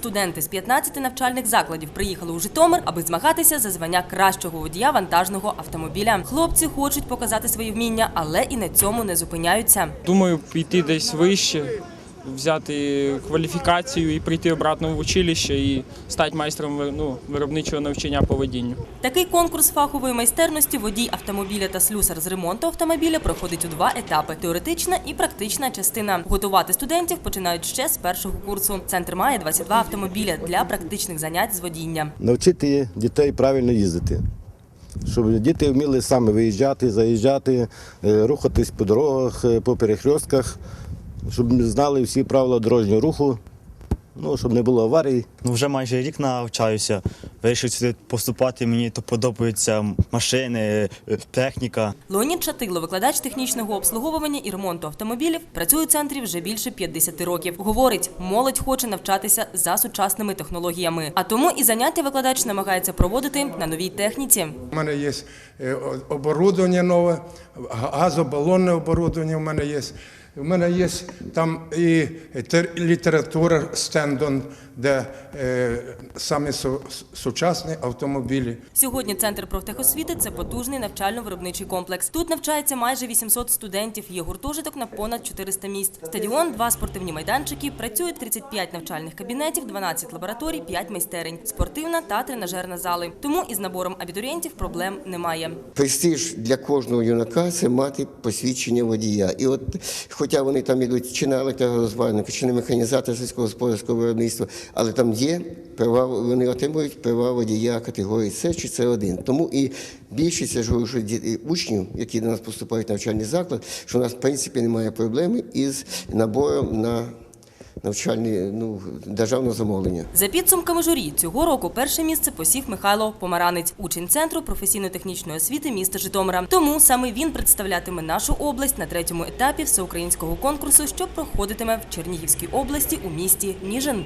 Студенти з 15 навчальних закладів приїхали у Житомир, аби змагатися за звання кращого водія вантажного автомобіля. Хлопці хочуть показати свої вміння, але і на цьому не зупиняються. Думаю, піти десь вище, взяти кваліфікацію і прийти обратно в училище і стати майстром ну, виробничого навчання по водінню. Такий конкурс фахової майстерності водій автомобіля та слюсар з ремонту автомобіля проходить у два етапи: теоретична і практична частина. Готувати студентів починають ще з першого курсу. Центр має 22 автомобіля для практичних занять з водіння. навчити дітей правильно їздити. Щоб діти вміли саме виїжджати, заїжджати, е, рухатись по дорогах, е, по перехрестках, щоб знали всі правила дорожнього руху, ну, щоб не було аварій. Ну, вже майже рік навчаюся. Вирішив сюди поступати. Мені то подобаються машини, е, техніка. Леонід Шатило, викладач технічного обслуговування і ремонту автомобілів, працює у центрі вже більше 50 років. Говорить, молодь хоче навчатися за сучасними технологіями. А тому і заняття викладач намагається проводити на новій техніці. У мене є е, оборудовання нове, газобалонне оборудовання у мене є. У мене є там і тер- література стендон, де е, самі су- сучасні автомобілі. Сьогодні центр профтехосвіти це потужний навчально-виробничий комплекс. Тут навчається майже 800 студентів. Є гуртожиток на понад 400 місць. Стадіон, два спортивні майданчики, працює 35 навчальних кабінетів, 12 лабораторій, 5 майстерень, спортивна та тренажерна зали. Тому із набором абітурієнтів проблем немає. Престиж для кожного юнака це мати посвідчення водія. І от, хоча вони там ідуть чи на електророзвальника, чи на механізатор сільськогосподарського виробництва, але там є права, вони отримують права водія категорії С чи С1. Тому і більшість я ж що учнів, які до нас поступають в навчальний заклад, що у нас в принципі немає проблеми із набором на навчальні ну, державне замовлення. За підсумками журі цього року перше місце посів Михайло Помаранець, учень центру професійно-технічної освіти міста Житомира. Тому саме він представлятиме нашу область на третьому етапі всеукраїнського конкурсу, що проходитиме в Чернігівській області у місті Ніжин.